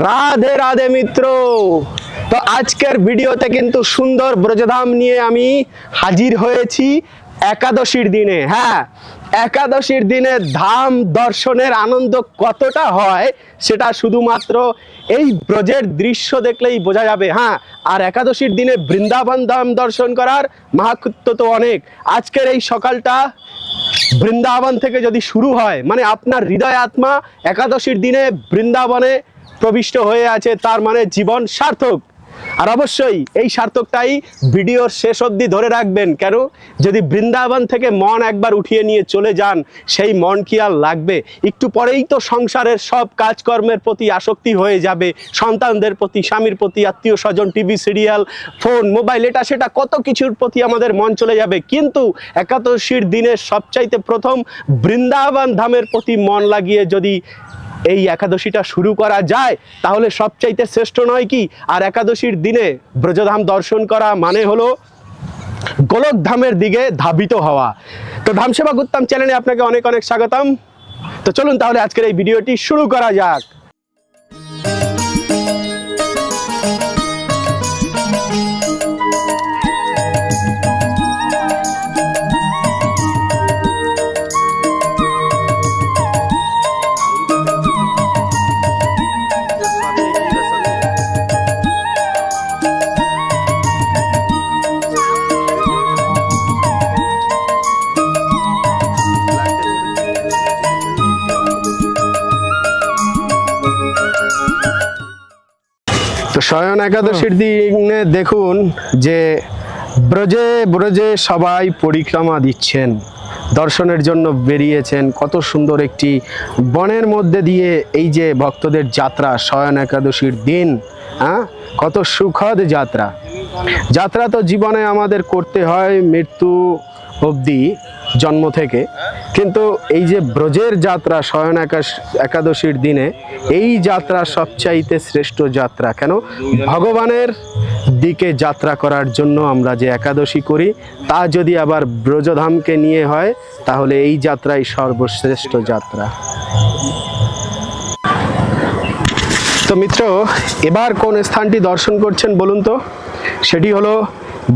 রাধে রাধে মিত্র। তো আজকের ভিডিওতে কিন্তু সুন্দর ব্রজধাম নিয়ে আমি হাজির হয়েছি একাদশীর দিনে। হ্যাঁ একাদশীর দিনে ধাম দর্শনের আনন্দ কতটা হয় সেটা শুধুমাত্র এই ব্রজের দৃশ্য দেখলেই বোঝা যাবে। হ্যাঁ আর একাদশীর দিনে বৃন্দাবন ধাম দর্শন করার মাহাত্ম তো অনেক। আজকের এই সকালটা বৃন্দাবন থেকে যদি শুরু হয় মানে আপনার হৃদয় আত্মা একাদশীর দিনে বৃন্দাবনে প্রবিষ্ট হয়ে আছে, তার মানে জীবন সার্থক। আর অবশ্যই এই সার্থকটাই ভিডিওর শেষ অবধি ধরে রাখবেন। কেন? যদি বৃন্দাবন থেকে মন একবার উঠিয়ে নিয়ে চলে যান, সেই মন কি আর লাগবে? একটু পরেই তো সংসারের সব কাজকর্মের প্রতি আসক্তি হয়ে যাবে। সন্তানদের প্রতি, স্বামীর প্রতি, আত্মীয় স্বজন, টিভি, সিরিয়াল, ফোন, মোবাইল, এটা সেটা কত কিছুর প্রতি আমাদের মন চলে যাবে। কিন্তু একাদশীর দিনের সবচাইতে প্রথম বৃন্দাবন ধামের প্রতি মন লাগিয়ে যদি এই একাদশীটা শুরু করা যায়, তাহলে সবচাইতে শ্রেষ্ঠ নয় কি? আর একাদশীর দিনে ব্রজধাম দর্শন করা মানে হলো গোলক ধামের দিকে ধাবিত হওয়া। তো ধামসেবা গুত্তাম চ্যানেলে আপনাকে অনেক অনেক স্বাগতম। তো চলুন তাহলে আজকের এই ভিডিওটি শুরু করা যাক। শয়ন একাদশীর দিনে দেখুন যে ব্রজে ব্রজে সবাই পরিক্রমা দিচ্ছেন, দর্শনের জন্য বেরিয়েছেন। কত সুন্দর একটি বনের মধ্যে দিয়ে এই যে ভক্তদের যাত্রা শয়ন একাদশীর দিন হ্যাঁ? কত সুখদ যাত্রা। যাত্রা তো জীবনে আমাদের করতে হয় মৃত্যু অবধি। জন্ম থেকে। কিন্তু এই যে ব্রজের যাত্রা শয়ন একাশ- একাদশীর দিনে, এই যাত্রা সবচাইতে শ্রেষ্ঠ যাত্রা কেন? ভগবানের দিকে যাত্রা করার জন্য আমরা যে একাদশী করি, তা যদি আবার ব্রজধামকে নিয়ে হয়, তাহলে এই যাত্রাই সর্বশ্রেষ্ঠ যাত্রা। তো মিত্র, এবার কোন স্থানটি দর্শন করছেন বলুন তো? সেটি হলো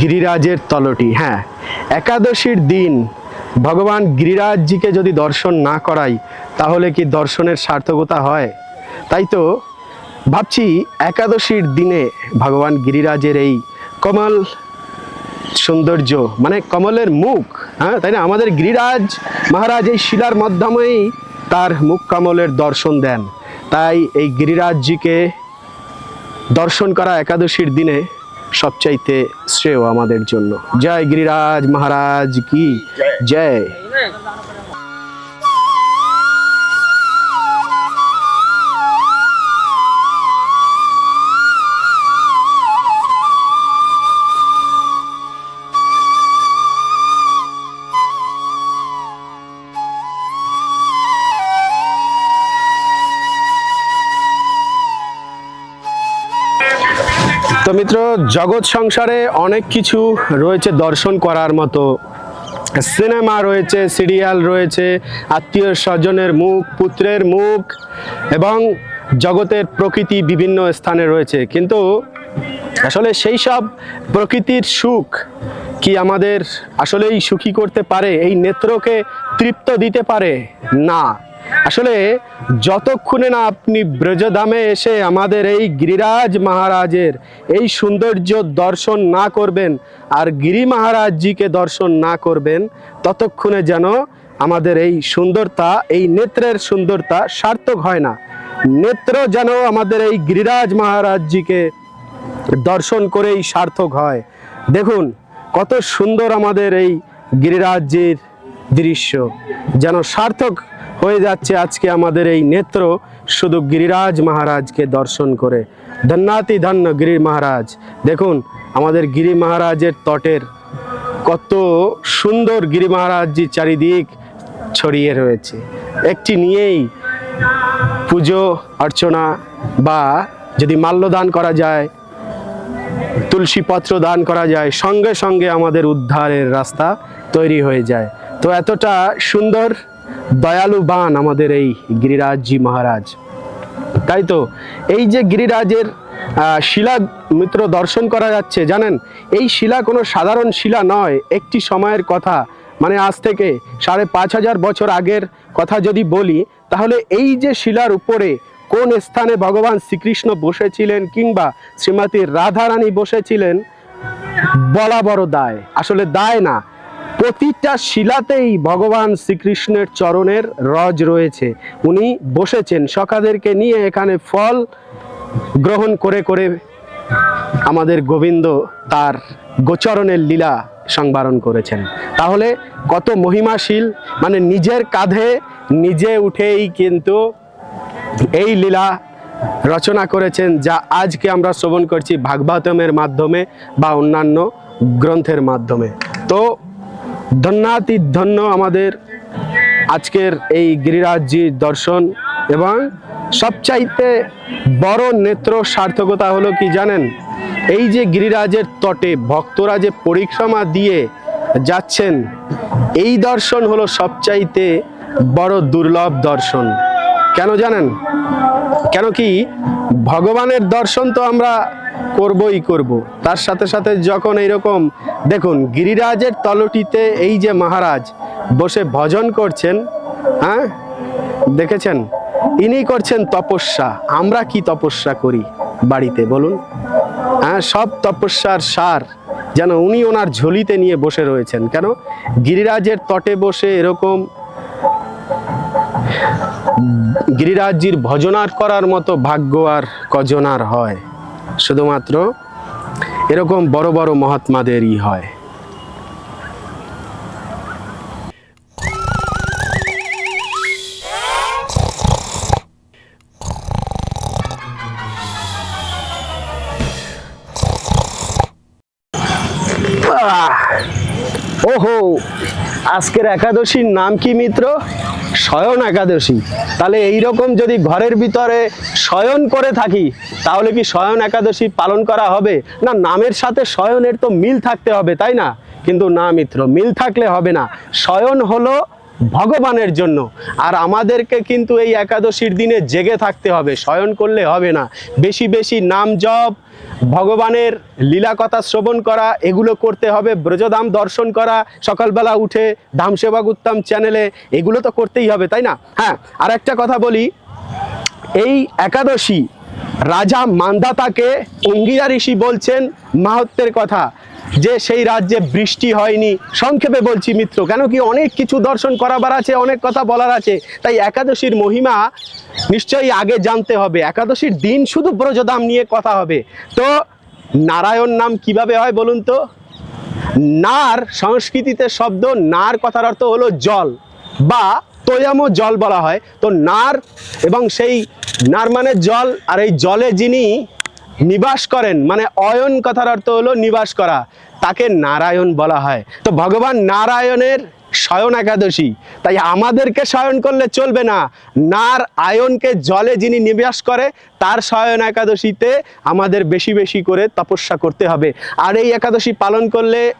গিরিরাজের তলটি হ্যাঁ। একাদশীর দিন ভগবান গিরিরাজজিকে যদি দর্শন না করাই, তাহলে কি দর্শনের সার্থকতা হয়? তাই তো ভাবছি একাদশীর দিনে ভগবান গিরিরাজের এই কমল সৌন্দর্য মানে কমলের মুখ হ্যাঁ তাই না? আমাদের গিরিরাজ মহারাজ এই শিলার মাধ্যমেই তার মুখ কমলের দর্শন দেন। তাই এই গিরিরাজজিকে দর্শন করা একাদশীর দিনে সবচাইতে শ্রেয় আমাদের জন্য। জয় গিরিরাজ মহারাজ কি? জয়। জগৎ সংসারে অনেক কিছু রয়েছে দর্শন করার মতো। সিনেমা রয়েছে, সিরিয়াল রয়েছে, আত্মীয় স্বজনের মুখ, পুত্রের মুখ এবং জগতের প্রকৃতি বিভিন্ন স্থানে রয়েছে। কিন্তু আসলে সেই সব প্রকৃতির সুখ কি আমাদের আসলেই সুখী করতে পারে? এই নেত্রকে তৃপ্ত দিতে পারে? না। আসলে যতক্ষণে না আপনি ব্রজধামে এসে আমাদের এই গিরিরাজ মহারাজের এই সৌন্দর্য দর্শন না করবেন আর গিরি মহারাজজিকে দর্শন না করবেন, ততক্ষণে যেন আমাদের এই সুন্দরতা, এই নেত্রের সুন্দরতা সার্থক হয় না। নেত্র যেন আমাদের এই গিরিরাজ মহারাজজিকে দর্শন করেই সার্থক হয়। দেখুন, কত সুন্দর আমাদের এই গিরিরাজ্যের দৃশ্য, যেন সার্থক হয়ে যাচ্ছে আজকে আমাদের এই নেত্র শুধু গিরিরাজ মহারাজকে দর্শন করে। ধন্যাতি ধন্য গিরি মহারাজ। দেখুন, আমাদের গিরি মহারাজের তটের কত সুন্দর গিরি মহারাজজি চারিদিক ছড়িয়ে রয়েছে। একটি নিয়েই পুজো, অর্চনা বা যদি মাল্যদান করা যায় তুলসী পত্র দান করা যায়, সঙ্গে সঙ্গে আমাদের উদ্ধারের রাস্তা তৈরি হয়ে যায়। তো এতটা সুন্দর দয়ালু বান আমাদের এই গিরিরাজজি মহারাজ। তাই তো, এই যে গিরিরাজের শিলা মিত্র দর্শন করা যাচ্ছে, জানেন? এই শিলা কোনো সাধারণ শিলা নয়, একটি সময়ের কথা। মানে আজ থেকে সাড়ে পাঁচ হাজার বছর আগের কথা যদি বলি, তাহলে এই যে শিলার উপরে কোন স্থানে ভগবান শ্রীকৃষ্ণ বসেছিলেন কিংবা শ্রীমতী রাধারানী বসেছিলেন, বলা বড় দায়। আসলে দায় না প্রতিটা শিলাতেই ভগবান শ্রীকৃষ্ণের চরণের রজ রয়েছে। উনি বসেছেন, সখাদেরকে নিয়ে এখানে ফল গ্রহণ করে করে আমাদের গোবিন্দ তার গোচরণের লীলা সংবারণ করেছেন। তাহলে কত মহিমাশীল মানে নিজের কাঁধে নিজে উঠেই কিন্তু এই লীলা রচনা করেছেন, যা আজকে আমরা শ্রবণ করছি ভাগবতমের মাধ্যমে বা অন্যান্য গ্রন্থের মাধ্যমে। তো ধন্যাতি ধন্য আমাদের আজকের এই গিরিরাজজির দর্শন এবং সবচাইতে বড় নেত্র সার্থকতা হলো কি জানেন? এই যে গিরিরাজের তটে ভক্তরা যে পরিক্রমা দিয়ে যাচ্ছেন, এই দর্শন হলো সবচাইতে বড় দুর্লভ দর্শন। কেন জানেন? কেন কি? ভগবানের দর্শন তো আমরা করবই করব। তার সাথে সাথে যখন এইরকম, দেখুন, গিরিরাজের তলটিতে এই যে মহারাজ বসে ভজন করছেন হ্যাঁ? দেখেছেন? ইনি করছেন তপস্যা। আমরা কি তপস্যা করি বাড়িতে, বলুন? হ্যাঁ সব তপস্যার সার যেন উনি ওনার ঝুলিতে নিয়ে বসে রয়েছেন। কেন? গিরিরাজের তটে বসে এরকম গিরিরাজজির ভজনার করার মতো ভাগ্য আর কজনার হয়। শুধুমাত্র এরকম বড় বড় মহাত্মাদেরই হয়! ওহো, আজকের একাদশীর নাম কি মিত্র? শয়ন একাদশী। তাহলে এই রকম যদি ঘরের ভিতরে শয়ন করে থাকি, তাহলে কি শয়ন একাদশী পালন করা হবে? না, নামের সাথে শয়নের তো মিল থাকতে হবে, তাই না? কিন্তু না মিত্র, মিল থাকলে হবে না। শয়ন হলো ভগবানের জন্য। আর আমাদেরকে কিন্তু এই একাদশীর দিনে জেগে থাকতে হবে, শয়ন করলে হবে না। বেশি বেশি নাম জপ, ভগবানের লীলা কথা শ্রবণ করা, এগুলো করতে হবে, ব্রজধাম দর্শন করা, সকালবেলা উঠে ধাম সেবা উত্তম চ্যানেলে, এগুলো তো করতেই হবে, তাই না? হ্যাঁ আর একটা কথা বলি, এই একাদশী রাজা মান্দাতাকে অঙ্গিরা ঋষি বলছেন মাহাত্মের কথা। যে সেই রাজ্যে বৃষ্টি হয়নি। সংক্ষেপে বলছি মিত্র, কেন কি অনেক কিছু দর্শন করাবার আছে, অনেক কথা বলার আছে, তাই একাদশীর মহিমা নিশ্চয়ই আগে জানতে হবে। একাদশীর দিন শুধু ব্রজধাম নিয়ে কথা হবে। তো নারায়ণ নাম কীভাবে হয় বলুন তো? নার সংস্কৃতিতে শব্দ, নার কথার অর্থ হলো জল বা তৈয়ামও জল বলা হয়। তো নার এবং সেই, নার মানে জল, আর এই জলে যিনি নিবাস করেন। মানে অয়ন কথার অর্থ হলো নিবাস করা। তাকে নারায়ণ বলা হয়। তো ভগবান নারায়ণের শয়ন একাদশী। তাই আমাদেরকে শয়ন করলে চলবে না। নার আয়নকে জলে যিনি নিবাস করে, তার শয়ন একাদশীতে আমাদের বেশি বেশি করে তপস্যা করতে হবে। আর এই একাদশী পালন করলে,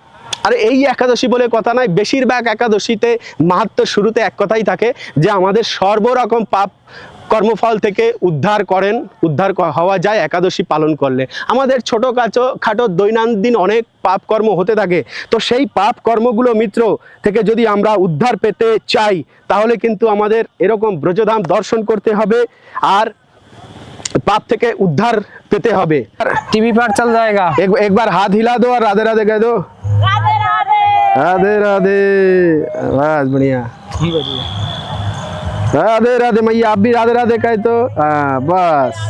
আর এই একাদশী বলে কথা নয়, বেশিরভাগ একাদশীতে মাহাত্ম শুরুতে এক কথাই থাকে যে আমাদের সর্বরকম পাপ কর্মফল থেকে উদ্ধার করেন উদ্ধার হওয়া যায় একাদশী পালন করলে। আমাদের ছোটো কাছো খাটো দৈনন্দিন অনেক পাপ কর্ম হতে থাকে। তো সেই পাপ কর্মগুলো মিত্র থেকে যদি আমরা উদ্ধার পেতে চাই তাহলে কিন্তু আমাদের এরকম ব্রজধাম দর্শন করতে হবে আর পাপ থেকে উদ্ধার পেতে হবে। টিভি চাল জায়গা। যায়গা একবার হাত হিলা দো আর রাধে রাধে গে দো। রাধে রাধে। রাধে বাস বড়িয়া। ঠিক আছে राधे राधे मैया आप भी राधे राधे कहे तो। हाँ बस।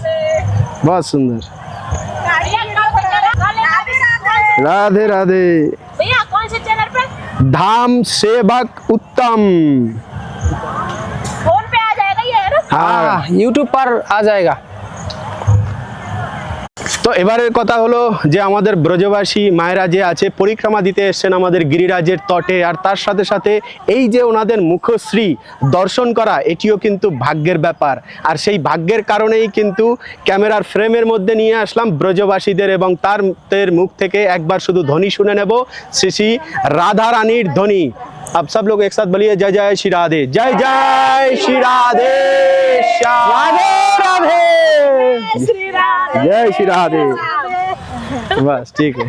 बहुत सुंदर। राधे राधे। भैया कौन से चैनल पे? धाम सेवक उत्तम। फ़ोन पे आ जाएगा ये है ना? हाँ। हाँ यूट्यूब पर आ जाएगा। তো এবারের কথা হলো যে আমাদের ব্রজবাসী মায়েরা যে আছে পরিক্রমা দিতে এসছেন আমাদের গিরিরাজের তটে। আর তার সাথে সাথে এই যে ওনাদের মুখশ্রী দর্শন করা এটিও কিন্তু ভাগ্যের ব্যাপার। আর সেই ভাগ্যের কারণেই কিন্তু ক্যামেরার ফ্রেমের মধ্যে নিয়ে আসলাম ব্রজবাসীদের এবং তার মুখ থেকে একবার শুধু ধ্বনি শুনে নেব। শ্রী শ্রী রাধা রানীর ধ্বনি। আপ সব লোক একসাথ বলিয়ে জয় জয় শ্রী রাধে। জয় জয় শ্রী রাধে রাধে। রাধে। শ্রী রাধে। जय श्री राधे बस ठीक है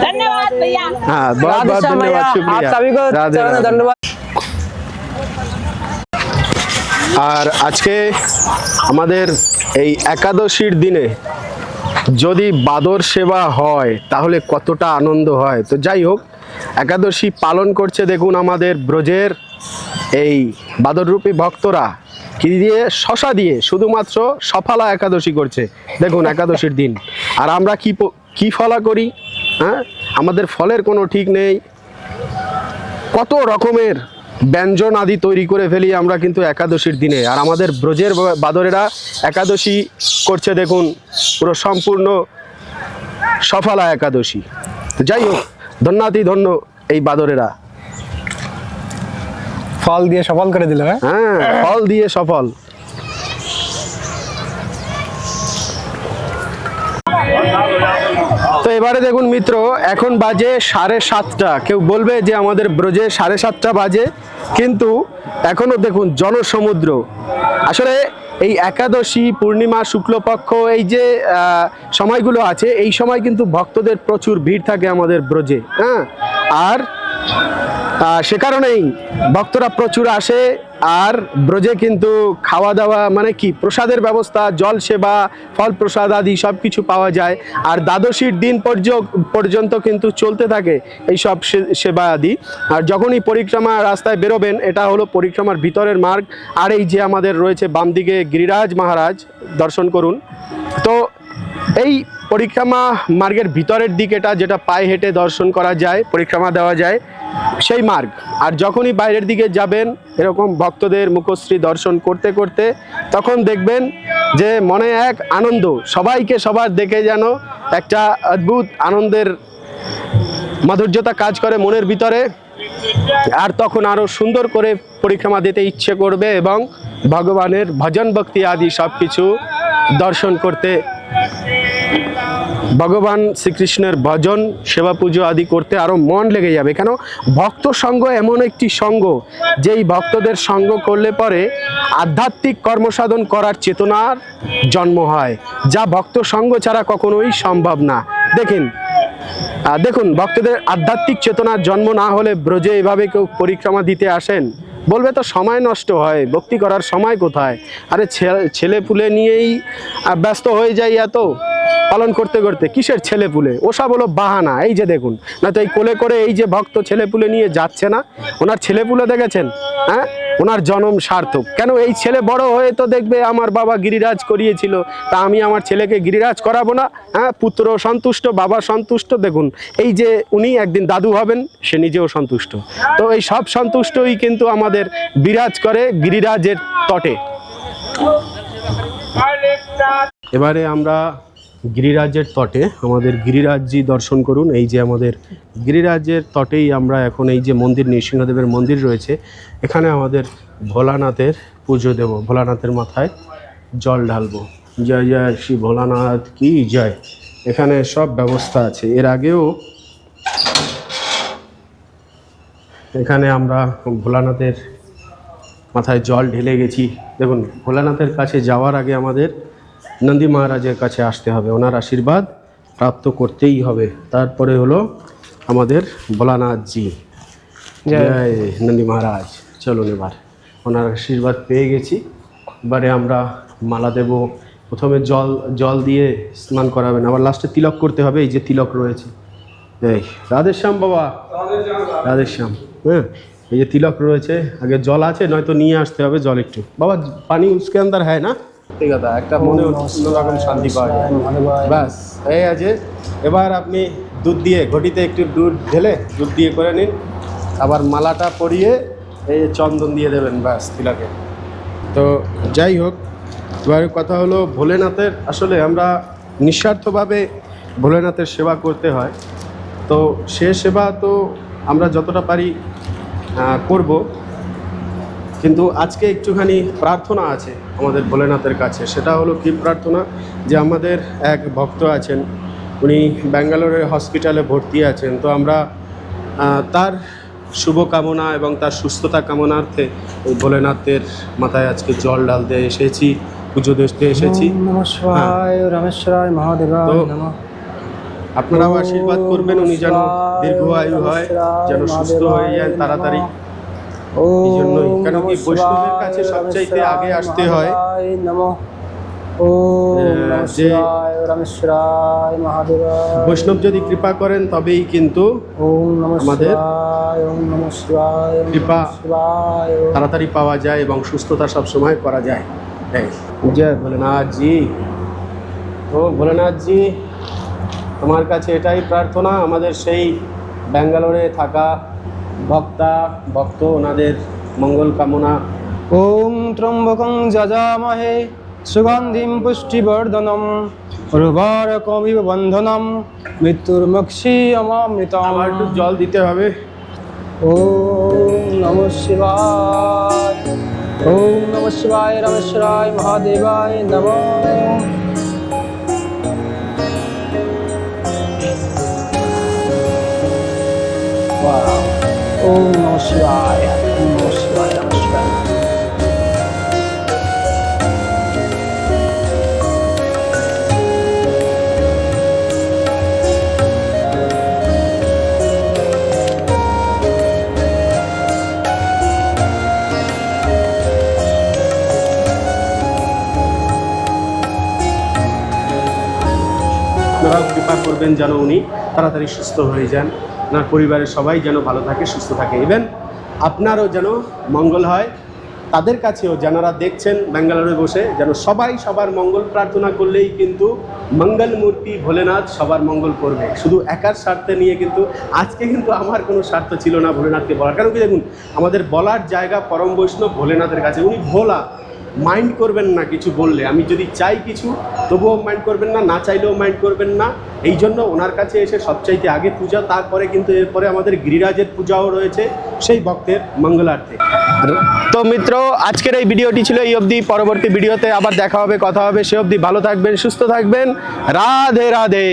धन्यवाद भैया हाँ बहुत राधे बहुत श्याम धन्यवाद भैया, आप शुक्रिया सभी को राधे चरण राधे। धन्यवाद আর আজকে আমাদের এই একাদশীর দিনে যদি বাদর সেবা হয় তাহলে কতটা আনন্দ হয় তো যাই হোক একাদশী পালন করছে দেখুন আমাদের ব্রজের এই বাদররূপী ভক্তরা কি দিয়ে? শশা দিয়ে শুধুমাত্র সফলা একাদশী করছে। দেখুন একাদশীর দিন। আর আমরা কি কি ফলা করি? হ্যাঁ? আমাদের ফলের কোনো ঠিক নেই। কত রকমের ব্যঞ্জন আদি তৈরি করে ফেলি আমরা কিন্তু একাদশীর দিনে। আর আমাদের ব্রজের বাদরেরা একাদশী করছে দেখুন, পুরো সম্পূর্ণ সফলা একাদশী। যাই হোক, ধন্যাতি ধন্য এই বাদরেরা। ফল দিয়ে সফল করে দিল হ্যাঁ? হ্যাঁ ফল দিয়ে সফল। তো এবারে দেখুন মিত্র, এখন বাজে সাড়ে সাতটা। কেউ বলবে যে আমাদের ব্রজে সাড়ে সাতটা বাজে, কিন্তু এখনও দেখুন জনসমুদ্র আসলে এই একাদশী, পূর্ণিমা, শুক্লপক্ষ, এই যে সময়গুলো আছে, এই সময় কিন্তু ভক্তদের প্রচুর ভিড় থাকে আমাদের ব্রজে হ্যাঁ? আর সে কারণেই ভক্তরা প্রচুর আসে, আর ব্রজে কিন্তু খাওয়া দাওয়া মানে কি, প্রসাদের ব্যবস্থা, জল সেবা, ফল প্রসাদ আদি সব কিছু পাওয়া যায়। আর দ্বাদশীর দিন পর্য- পর্যন্ত কিন্তু চলতে থাকে এই সব সেবা আদি। আর যখনই পরিক্রমা রাস্তায় বেরোবেন, এটা হলো পরিক্রমার ভিতরের মার্গ। আর এই যে আমাদের রয়েছে বাম দিকে গিরিরাজ মহারাজ, দর্শন করুন। তো এই পরিক্রমা মার্গের ভিতরের দিক এটা যেটা পায়ে হেঁটে দর্শন করা যায়, পরিক্রমা দেওয়া যায় সেই মার্গ। আর যখনই বাইরের দিকে যাবেন, এরকম ভক্তদের মুখশ্রী দর্শন করতে করতে, তখন দেখবেন যে মনে এক আনন্দ, সবাইকে সবার দেখে যেন একটা অদ্ভুত আনন্দের মাধুর্যতা কাজ করে মনের ভিতরে। আর তখন আরও সুন্দর করে পরিক্রমা দিতে ইচ্ছে করবে এবং ভগবানের ভজন ভক্তি আদি সব কিছু দর্শন করতে ভগবান শ্রীকৃষ্ণের ভজন, সেবা পুজো আদি করতে আরও মন লেগে যাবে। কেন? ভক্ত সঙ্গ এমন একটি সঙ্গ, যেই ভক্তদের সঙ্গ করলে পরে আধ্যাত্মিক কর্মসাধন করার চেতনার জন্ম হয়, যা ভক্ত সঙ্গ ছাড়া কখনোই সম্ভব না। দেখেন দেখুন, ভক্তদের আধ্যাত্মিক চেতনার জন্ম না হলে ব্রজে এভাবে কেউ পরিক্রমা দিতে আসেন? বলবে তো সময় নষ্ট হয়, ভক্তি করার সময় কোথায়? আরে ছেলে পুলে নিয়েই ব্যস্ত হয়ে যাই এত। পালন করতে করতে কিসের ছেলে পুলে ওসব হলো বাহানা, এই যে দেখুন। না তো এই কোলে করে এই যে ভক্ত ছেলে পুলে নিয়ে যাচ্ছে না? ওনার ছেলে পুলে দেখেছেন? হ্যাঁ? ওনার জনম সার্থক। কেন এই ছেলে বড় হয়ে তো দেখবে আমার বাবা গিরিরাজ করিয়েছিল, তা আমি আমার ছেলেকে গিরিরাজ করাবো না? হ্যাঁ? পুত্র সন্তুষ্ট, বাবা সন্তুষ্ট, দেখুন। এই যে উনি একদিন দাদু হবেন, সে নিজেও সন্তুষ্ট। তো এই সব সন্তুষ্টই কিন্তু আমাদের বিরাজ করে গিরিরাজের তটে। এবারে আমরা গিরিরাজের তটে আমাদের গিরিরাজজি দর্শন করুন। এই যে আমাদের গিরিরাজের তটেই আমরা এখন এই যে মন্দির, নৃসিংহদেবের মন্দির রয়েছে, এখানে আমাদের ভোলানাথের পুজো দেব। ভোলানাথের মাথায় জল ঢালবো। জয় জয় শ্রী ভোলানাথ কি জয়। এখানে সব ব্যবস্থা আছে। এর আগেও এখানে আমরা ভোলানাথের মাথায় জল ঢেলে গেছি। দেখুন, ভোলানাথের কাছে যাওয়ার আগে আমাদের নন্দী মহারাজের কাছে আসতে হবে। ওনার আশীর্বাদ প্রাপ্ত করতেই হবে। তারপরে হলো আমাদের ভোলানাথজি জয়। নন্দী মহারাজ। চলুন এবার। ওনার আশীর্বাদ পেয়ে গেছি। এবারে আমরা মালা দেব। প্রথমে জল জল দিয়ে স্নান করাবেন। আবার লাস্টে তিলক করতে হবে। এই যে তিলক রয়েছে। এই রাধেশ্যাম বাবা। রাধেশ্যাম হ্যাঁ? এই যে তিলক রয়েছে। আগে জল আছে নয়তো নিয়ে আসতে হবে জল একটু। বাবা পানি উসকে আন্দার হয় না? ঠিক আছে একটা মনে অন্যরকম শান্তি পাওয়া যায়। ব্যাস এই আছে। এবার আপনি দুধ দিয়ে ঘটিতে একটু দুধ ঢেলে দুধ দিয়ে করে নিন। আবার মালাটা পরিয়ে এই চন্দন দিয়ে দেবেন ব্যাস তিলাকে। তো যাই হোক এবার কথা হলো ভোলেনাথের। আসলে আমরা নিঃস্বার্থভাবে ভোলেনাথের সেবা করতে হয়। তো সে সেবা তো আমরা যতটা পারি করব। কিন্তু আজকে একটুখানি প্রার্থনা আছে আমাদের ভোলেনাথের কাছে। সেটা হলো কি প্রার্থনা? যে আমাদের এক ভক্ত আছেন উনি ব্যাঙ্গালোরের হসপিটালে ভর্তি আছেন। তো আমরা তার শুভকামনা এবং তার সুস্থতা কামনার্থে ওই ভোলেনাথের মাথায় আজকে জল ঢালতে এসেছি পুজো দেখতে এসেছি। রামেশ্বরায় মহাদেবায় আপনারাও আশীর্বাদ করবেন উনি যেন দীর্ঘ আয়ু হয় যেন সুস্থ হয়ে যান তাড়াতাড়ি এই জন্যই। কেন কি বৈষ্ণবের কাছে সবচাইতে আগে আসতে হয়। যে- বৈষ্ণব যদি কৃপা করেন তবেই কিন্তু আমাদের কৃপা তাড়াতাড়ি পাওয়া যায় এবং সুস্থতা সব সময় করা যায়। জয়। ভোলেনাথ জি ও ভোলেনাথ জি তোমার কাছে এটাই প্রার্থনা আমাদের সেই ব্যাঙ্গালোরে থাকা ভক্তা ভক্ত ওনাদের মঙ্গল কামনা। ওম ত্রম্বকং যজামহে সুগন্ধিম পুষ্টিবর্ধনম উর্বরকমিব বন্ধনম মৃত্যুর্মক্ষী অমামৃতম আবার একটু জল দিতে হবে। ওম নম শিবায় ওম নম শিবায় রমেশ্বরায় মহাদেবায় নম। ওম নম শিবায় কৃপা করবেন যেন উনি তাড়াতাড়ি সুস্থ হয়ে যান। আপনার পরিবারের সবাই যেন ভালো থাকে, সুস্থ থাকে। ইভেন আপনারও যেন মঙ্গল হয়, তাদের কাছেও যারা দেখছেন ব্যাঙ্গালোরে বসে, যেন সবাই সবার মঙ্গল প্রার্থনা করলেই কিন্তু মঙ্গল মূর্তি ভোলেনাথ সবার মঙ্গল করবে। শুধু একার স্বার্থে নিয়ে কিন্তু আজকে কিন্তু আমার কোনো স্বার্থ ছিল না ভোলেনাথকে বলার। কারণ কি দেখুন, আমাদের বলার জায়গা পরম বৈষ্ণব ভোলেনাথের কাছে। উনি ভোলা মাইন্ড করবেন না কিছু বললে। আমি যদি চাই কিছু, তবুও মাইন্ড করবেন না না চাইলেও মাইন্ড করবেন না। এই জন্য ওনার কাছে এসে সবচাইতে আগে পূজা, তারপরে কিন্তু এরপরে আমাদের গিরিরাজের পূজাও রয়েছে সেই ভক্তের মঙ্গলার্থে। তো মিত্র, আজকের এই ভিডিওটি ছিল এই অবধি। পরবর্তী ভিডিওতে আবার দেখা হবে, কথা হবে। সে অবধি ভালো থাকবেন, সুস্থ থাকবেন। রাধে রাধে।